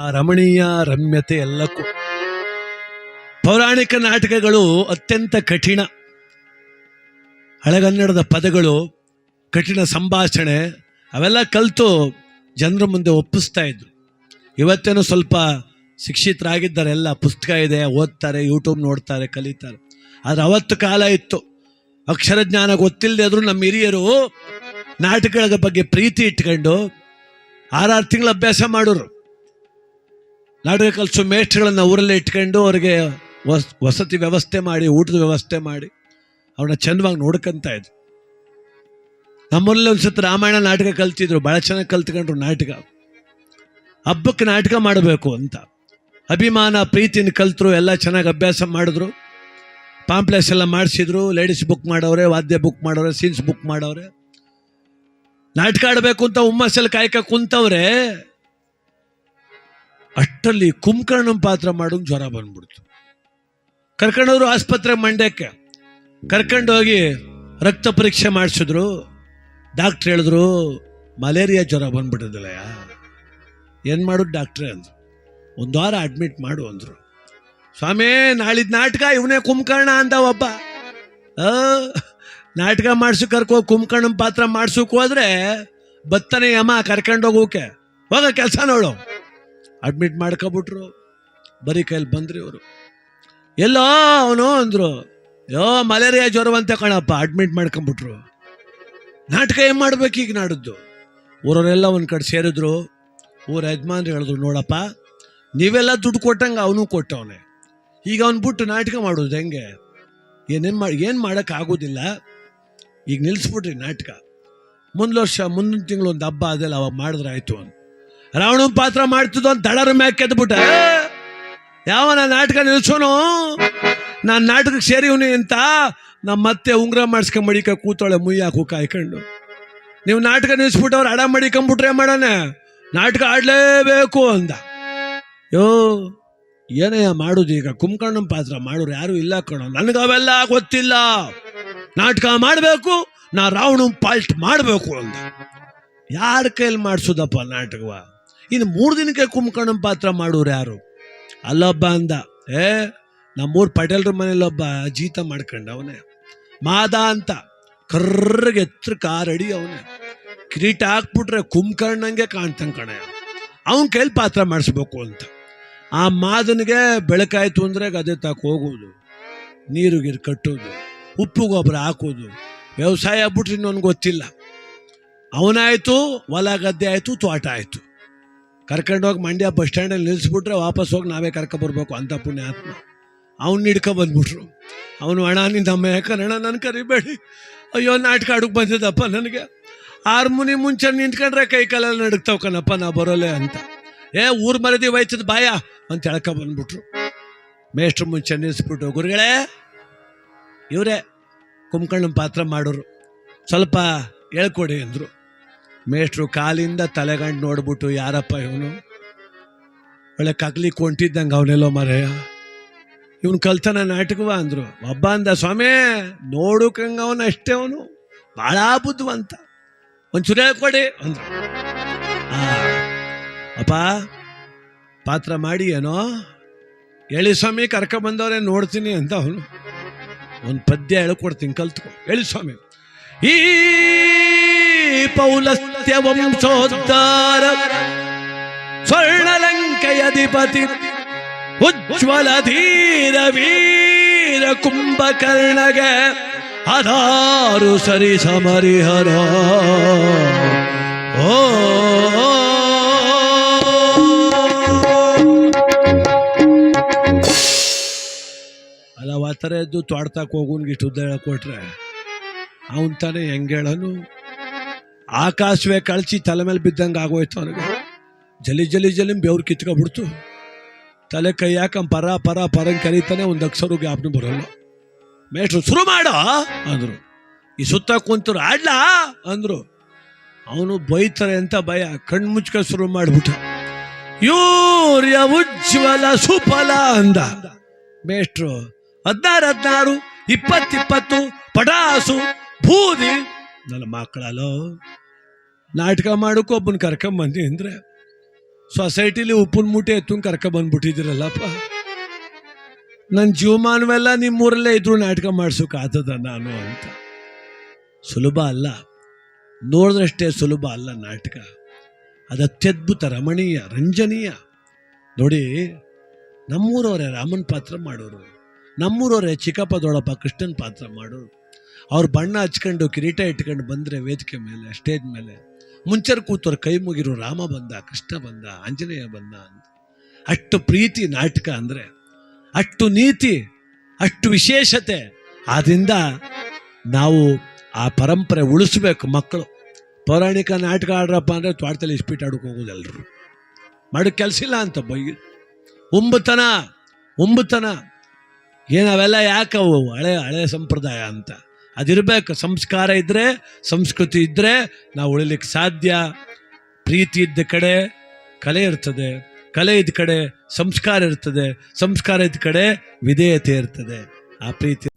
ಆ ರಮಣೀಯ ರಮ್ಯತೆ ಎಲ್ಲಕ್ಕೂ. ಪೌರಾಣಿಕ ನಾಟಕಗಳು ಅತ್ಯಂತ ಕಠಿಣ. ಹಳೆಗನ್ನಡದ ಪದಗಳು, ಕಠಿಣ ಸಂಭಾಷಣೆ, ಅವೆಲ್ಲ ಕಲಿತು ಜನರ ಮುಂದೆ ಒಪ್ಪಿಸ್ತಾ ಇದ್ರು. ಇವತ್ತೇನು ಸ್ವಲ್ಪ ಶಿಕ್ಷಿತರಾಗಿದ್ದಾರೆ, ಎಲ್ಲ ಪುಸ್ತಕ ಇದೆ, ಓದ್ತಾರೆ ಯೂಟ್ಯೂಬ್ ನೋಡ್ತಾರೆ, ಕಲಿತಾರೆ. ಆದರೆ ಅವತ್ತು ಕಾಲ ಇತ್ತು. ಅಕ್ಷರ ಜ್ಞಾನ ಗೊತ್ತಿಲ್ಲದೆ ಆದರೂ ನಮ್ಮ ಹಿರಿಯರು ನಾಟಕಗಳ ಬಗ್ಗೆ ಪ್ರೀತಿ ಇಟ್ಕೊಂಡು ಆರಾರು ತಿಂಗಳು ಅಭ್ಯಾಸ ಮಾಡೋರು. ನಾಟಕ ಕಲಿಸೋ ಮೇಷ್ಟ್ರಗಳನ್ನ ಊರಲ್ಲೇ ಇಟ್ಕೊಂಡು ಅವ್ರಿಗೆ ವಸ್ ವಸತಿ ವ್ಯವಸ್ಥೆ ಮಾಡಿ, ಊಟದ ವ್ಯವಸ್ಥೆ ಮಾಡಿ ಅವ್ರನ್ನ ಚಂದವಾಗಿ ನೋಡ್ಕೊಂತ ಇದ್ರು. ನಮ್ಮೂರಲ್ಲಿ ಒಂದ್ಸತಿ ರಾಮಾಯಣ ನಾಟಕ ಕಲ್ತಿದ್ರು ಭಾಳ ಚೆನ್ನಾಗಿ ಕಲ್ತ್ಕೊಂಡ್ರು ನಾಟಕ. ಹಬ್ಬಕ್ಕೆ ನಾಟಕ ಮಾಡಬೇಕು ಅಂತ. ಅಭಿಮಾನ, ಪ್ರೀತಿನ ಕಲ್ತರು, ಎಲ್ಲ ಚೆನ್ನಾಗಿ ಅಭ್ಯಾಸ ಮಾಡಿದ್ರು. ಪಾಂಪ್ಲೆಸ್ ಎಲ್ಲ ಮಾಡಿಸಿದ್ರು, ಲೇಡೀಸ್ ಬುಕ್ ಮಾಡೋರೆ, ವಾದ್ಯ ಬುಕ್ ಮಾಡೋರೆ, ಸೀನ್ಸ್ ಬುಕ್ ಮಾಡೋರೆ. ನಾಟಕ ಆಡಬೇಕು ಅಂತ ಹುಮ್ಮಸ್ಸಲ್ಲಿ ಕಾಯ್ಕ ಕುಂತವ್ರೆ ಅಷ್ಟರಲ್ಲಿ ಕುಂಕರ್ಣಂ ಪಾತ್ರ ಮಾಡೋಂಗೆ ಜ್ವರ ಬಂದ್ಬಿಡ್ತು. ಕರ್ಕೊಂಡೋದ್ರು ಆಸ್ಪತ್ರೆ ಮಂಡ್ಯಕ್ಕೆ. ಕರ್ಕೊಂಡೋಗಿ ರಕ್ತ ಪರೀಕ್ಷೆ ಮಾಡಿಸಿದ್ರು. ಡಾಕ್ಟ್ರ್ ಹೇಳಿದ್ರು, ಮಲೇರಿಯಾ ಜ್ವರ ಬಂದ್ಬಿಟ್ಟಿದ್ದಲ್ಲಯ್ಯ. ಏನು ಮಾಡೋದು ಡಾಕ್ಟ್ರೇ ಅಂದ್ರು. ಒಂದು ವಾರ ಅಡ್ಮಿಟ್ ಮಾಡು ಅಂದ್ರು. ಸ್ವಾಮಿ, ನಾಳಿದ ನಾಟಕ, ಇವನೇ ಕುಂಕರ್ಣ ಅಂತ ಒಬ್ಬ. ನಾಟಕ ಮಾಡ್ಸು ಕರ್ಕೋ, ಕುಂಕರ್ಣಂ ಪಾತ್ರ ಮಾಡಿಸೋಕೆ ಹೋದ್ರೆ ಬತ್ತನೆ ಯಮ ಕರ್ಕೊಂಡೋಗೋಕೆ ಹೋಗ ಕೆಲಸ ನೋಡು. ಅಡ್ಮಿಟ್ ಮಾಡ್ಕೊಬಿಟ್ರು. ಬರೀ ಕೈಲಿ ಬಂದ್ರಿ ಅವರು. ಎಲ್ಲೋ ಅವನು ಅಂದ್ರು, ಯೋ, ಮಲೇರಿಯಾ ಜ್ವರವಂತೆ ಕಣಪ್ಪ ಅಡ್ಮಿಟ್ ಮಾಡ್ಕೊಂಬಿಟ್ರು. ನಾಟಕ ಏನು ಮಾಡ್ಬೇಕು ಈಗ ನಾಡಿದ್ದು? ಊರವರೆಲ್ಲ ಒಂದು ಕಡೆ ಸೇರಿದ್ರು. ಊರ ಯಜಮಾನ್ರು ಹೇಳಿದ್ರು, ನೋಡಪ್ಪ, ನೀವೆಲ್ಲ ದುಡ್ಡು ಕೊಟ್ಟಂಗೆ ಅವನು ಕೊಟ್ಟವನೆ. ಈಗ ಅವ್ನು ಬಿಟ್ಟು ನಾಟಕ ಮಾಡೋದು ಹೆಂಗೆ? ಏನೇನು ಮಾಡಿ ಏನು ಮಾಡೋಕ್ಕಾಗೋದಿಲ್ಲ ಈಗ ನಿಲ್ಲಿಸ್ಬಿಟ್ರಿ ನಾಟಕ. ಮುಂದ್ ವರ್ಷ, ಮುಂದಿನ ತಿಂಗಳು ಒಂದು ಹಬ್ಬ ಅದೆಲ್ಲ ಅವಾಗ ಮಾಡಿದ್ರೆ ಆಯ್ತು ಅಂತ. ರಾವಣನ್ ಪಾತ್ರ ಮಾಡ್ತಿದ್ದು ಅಂತ ದಳರ ಮ್ಯಾಕ್ ಕೆದ್ಬಿಟ್ಟ. ನಾ ನಾಟಕ ನಿಲ್ಸೋನು? ನಾನು ನಾಟಕಕ್ಕೆ ಸೇರಿವ್ನಿ ಅಂತ ನಮ್ಮ ಮತ್ತೆ ಉಂಗ್ರ ಮಾಡಿಸ್ಕೊಂಡ್ ಮಡಿಕ ಕೂತಾಳೆ ಮುಯ್ಯಾಕು ಕಾಯ್ಕೊಂಡು. ನೀವು ನಾಟಕ ನಿಲ್ಸ್ಬಿಟ್ಟವ್ರು ಅಡ ಮಡಿಕೊಂಬಿಟ್ರೆ ಮಾಡೋಣ? ನಾಟಕ ಆಡ್ಲೇಬೇಕು ಅಂದ. ಯೋ ಏನಯ್ಯ ಮಾಡೋದು ಈಗ? ಕುಂಕಣ್ಣನ ಪಾತ್ರ ಮಾಡೋರು ಯಾರು ಇಲ್ಲ ಕಣೋ. ನನಗೆ ಅವೆಲ್ಲ ಗೊತ್ತಿಲ್ಲ. ನಾಟಕ ಮಾಡಬೇಕು, ನಾ ರಾವಣ ಪಾಲ್ಟ್ ಮಾಡಬೇಕು ಅಂದ. ಯಾರ ಕೈಲಿ ಮಾಡಿಸೋದಪ್ಪ ನಾಟಕವ? ಇನ್ನು ಮೂರು ದಿನಕ್ಕೆ ಕುಂಕಣ್ಣನ ಪಾತ್ರ ಮಾಡೋರು ಯಾರು? ಅಲ್ಲೊಬ್ಬ ಅಂದ, ಏ ನಮ್ಮೂರು ಪಟೇಲ್ರ ಮನೇಲೊಬ್ಬ ಜೀತ ಮಾಡ್ಕೊಂಡ ಅವನೇ. ಮಾದ ಅಂತ ಕರ್ರಗೆ ಎತ್ತರ ಕಾರಡಿ ಅವನೇ. ಕಿರೀಟ ಹಾಕ್ಬಿಟ್ರೆ ಕುಂಭಕರ್ಣಂಗೆ ಕಾಣ್ತಂಗ್ ಕಣ. ಅವನ ಕೈಲಿ ಪಾತ್ರ ಮಾಡಿಸ್ಬೇಕು ಅಂತ. ಆ ಮಾದನಿಗೆ ಬೆಳಕಾಯ್ತು ಅಂದ್ರೆ ಗದೆ ತಾಕ ಹೋಗೋದು ನೀರು ಗೀರು ಕಟ್ಟೋದು. ಉಪ್ಪು ಗೊಬ್ಬರ ಹಾಕೋದು. ವ್ಯವಸಾಯ ಬಿಟ್ರೆ ಇನ್ನೊಂದು ಗೊತ್ತಿಲ್ಲ. ಅವನಾಯ್ತು, ಹೊಲ ಗದ್ದೆ ಆಯಿತು, ತೋಟ ಆಯ್ತು. ಕರ್ಕೊಂಡೋಗಿ ಮಂಡ್ಯ ಬಸ್ ಸ್ಟ್ಯಾಂಡಲ್ಲಿ ನಿಲ್ಲಿಸ್ಬಿಟ್ರೆ ವಾಪಸ್ ಹೋಗಿ ನಾವೇ ಕರ್ಕೊಬರ್ಬೇಕು ಅಂತ ಪುಣ್ಯಾತ್ಮ. ಅವ್ನು ಹಿಡ್ಕೊ ಬಂದ್ಬಿಟ್ರು. ಅವನು ನಿನ್ನ ಅಮ್ಮ ಯಾಕಂದ್ರೆ, ಅಣ್ಣ ನನ್ನ ಕರಿಬೇಡಿ. ಅಯ್ಯೋ, ನಾಟಕ ಆಡಕ್ಕೆ ಬಂದಿದ್ದಪ್ಪ ನನಗೆ. ಆರು ಮುನಿ ಮುಂಚೆ ನಿಂತ್ಕೊಂಡ್ರೆ ಕೈ ಕಾಲಲ್ಲಿ ನಡುಕ್ತಾವ ಕಣಪ್ಪ ನಾ ಬರೋಲೆ ಅಂತ. ಏ, ಊರ್ ಮರದಿ ವೈತದ ಬಾಯ ಅಂತ ಹೇಳ್ಕೊ ಬಂದ್ಬಿಟ್ರು. ಮೇಷ್ಟ್ರು ಮುಂಚೆ ನಿಲ್ಲಿಸ್ಬಿಟ್ಟು ಗುರುಗಳೇ, ಇವರೇ ಕುಂಕಣ್ಣ ಪಾತ್ರ ಮಾಡೋರು. ಸ್ವಲ್ಪ ಹೇಳ್ಕೊಡಿ ಅಂದರು. ಮೇಷ್ಟ್ರು ಕಾಲಿಂದ ತಲೆಗಂಡು ನೋಡ್ಬಿಟ್ಟು ಯಾರಪ್ಪ ಇವನು? ಒಳ್ಳೆ ಕಗ್ಲಿ ಕೊಂಟಿದ್ದಂಗೆ ಅವನೆಲ್ಲೋ ಮರೆಯ. ಇವನು ಕಲ್ತನ ನಾಟಕವ ಅಂದರು. ಒಬ್ಬ ಅಂದ, ಸ್ವಾಮಿ ನೋಡುಕಂಗ ಅವನು ಅಷ್ಟೇ ಅವನು. ಭಾಳ ಬುದ್ಧಿವಂತ. ಒಂಚೂರು ಕೊಡಿ ಅಂದ್ರು. ಅಪ್ಪ, ಪಾತ್ರ ಮಾಡಿ ಏನೋ? ಹೇಳಿ ಸ್ವಾಮಿ ಕರ್ಕ ಬಂದವ್ರೆ ನೋಡ್ತೀನಿ ಅಂತ ಅವನು. ಒಂದು ಪದ್ಯ ಹೇಳ್ಕೊಡ್ತೀನಿ, ಕಲ್ತ್ಕೊ. ಹೇಳಿ ಸ್ವಾಮಿ, ಈ ಪೌಲಸ್ತ್ಯ ವಂಶೋದ್ಧಾರ ಸ್ವರ್ಣಲಂಕೆಯಧಿಪತಿ. ಉಜ್ವಲ ಧೀರ ವೀರ ಕುಂಭಕರ್ಣಗೆ ಅದಾರು ಸರಿ ಸಮರಿಹರ. ಓ ಅಲ್ಲ, ಆ ಥರ ಎದ್ದು ತೋಡ್ತಾಕ್ ಹೋಗೋನ್ಗೆ ಇಷ್ಟು ಉದ್ದ ಕೊಟ್ರೆ, ಅವನ್ ತಾನೇ ಹೆಂಗೆ ಹೇಳನು ಆಕಾಶವೇ ಕಳಚಿ ತಲೆ ಮೇಲೆ ಬಿದ್ದಂಗೆ ಆಗೋಯ್ತು ಅವನಿಗೆ. ಜಲಿ ಜಲಿ ಜಲಿ ಬೆವ್ರು ಕಿತ್ಕೊಬಿಡ್ತು ತಲೆ ಕೈ ಹಾಕಂ ಪರ ಪರ ಪರಂಗೆ ಕರೀತಾನೆ ಒಂದು ಅಕ್ಷರ ಜ್ಞಾಪನ ಬರಲ್ಲ. ಮೇಷ್ಟ್ರು, ಶುರು ಮಾಡೋ, ಅಂದರು. ಈ ಸುತ್ತ ಕುಂತರು ಆಡ್ಲಾ, ಅಂದರು. ಅವನು ಬೈತಾರೆ ಅಂತ ಭಯ, ಕಣ್ಣು ಮುಚ್ಕ ಶುರು ಮಾಡಿಬಿಟ್ಟ ಯೂರ್ಯ ಉಜ್ವಲ ಸುಫಲ, ಅಂದ. ಮೇಷ್ಟ್ರು, ಹದಿನಾರು ಹದಿನಾರು ಇಪ್ಪತ್ತಿಪ್ಪತ್ತು ಪಟಾಸು, ಬೂದಿ. ನನ್ನ ಮಕ್ಕಳಲ್ಲೋ ನಾಟಕ ಮಾಡೋಕ್ಕೂ ಒಬ್ಬನ ಕರ್ಕೊಂಬಂದಿ ಅಂದ್ರೆ ಸೊಸೈಟಿಲಿ ಉಪ್ಪಿನ ಮೂಟೆ ಎತ್ತು ಕರ್ಕ ಬಂದ್ಬಿಟ್ಟಿದ್ದೀರಲ್ಲಪ್ಪ ನನ್ನ ಜೀವಮಾನವೆಲ್ಲ ನಿಮ್ಮೂರಲ್ಲೇ ಇದ್ರು ನಾಟಕ ಆತದ ನಾನು ಅಂತ. ಸುಲಭ ಅಲ್ಲ. ನೋಡಿದ್ರಷ್ಟೇ ಸುಲಭ ಅಲ್ಲ ನಾಟಕ. ಅದು ಅತ್ಯದ್ಭುತ, ರಮಣೀಯ, ರಂಜನೀಯ. ನೋಡಿ, ನಮ್ಮೂರವರೇ ರಾಮನ್ ಪಾತ್ರ ಮಾಡೋರು. ನಮ್ಮೂರವರೇ ಚಿಕ್ಕಪ್ಪ ದೊಡ್ಡಪ್ಪ ಕೃಷ್ಣನ್ ಪಾತ್ರ ಮಾಡೋರು. ಅವ್ರು ಬಣ್ಣ ಹಚ್ಕೊಂಡು, ಕಿರೀಟ ಇಟ್ಕೊಂಡು ಬಂದರೆ ವೇದಿಕೆ ಮೇಲೆ, ಸ್ಟೇಜ್ ಮೇಲೆ, ಮುಂಚರ್ ಕೂತವ್ರು ಕೈ ಮುಗಿರು, ರಾಮ ಬಂದ, ಕೃಷ್ಣ ಬಂದ, ಆಂಜನೇಯ ಬಂದ ಅಂತ ಅಷ್ಟು ಪ್ರೀತಿ ನಾಟಕ ಅಂದರೆ, ಅಷ್ಟು ನೀತಿ, ಅಷ್ಟು ವಿಶೇಷತೆ ಆದ್ದರಿಂದ ನಾವು ಆ ಪರಂಪರೆ ಉಳಿಸ್ಬೇಕು ಮಕ್ಕಳು. ಪೌರಾಣಿಕ ನಾಟಕ ಆಡ್ರಪ್ಪ ಅಂದರೆ ತ್ವಾಟದಲ್ಲಿ ಇಸ್ಪೀಟ್ ಆಡೋಕೆ ಹೋಗೋದು ಎಲ್ಲರೂ ಮಾಡೋ ಕೆಲಸ ಇಲ್ಲ ಅಂತ ಬೈ. ಉಂಬುತನ ಉಂಬುತನ ಏನವೆಲ್ಲ ಯಾಕವು ಹಳೆ ಹಳೆ ಸಂಪ್ರದಾಯ ಅಂತ. ಅದಿರಬೇಕು. ಸಂಸ್ಕಾರ ಇದ್ದರೆ ಸಂಸ್ಕೃತಿ ಇದ್ದರೆ ನಾವು ಉಳಿಲಿಕ್ಕೆ ಸಾಧ್ಯ. ಪ್ರೀತಿ ಇದ್ದ ಕಡೆ ಕಲೆ ಇರ್ತದೆ. ಕಲೆ ಇದ್ದ ಕಡೆ ಸಂಸ್ಕಾರ ಇರ್ತದೆ. ಸಂಸ್ಕಾರ ಇದ್ದ ಕಡೆ ವಿಧೇಯತೆ ಇರ್ತದೆ. ಆ ಪ್ರೀತಿ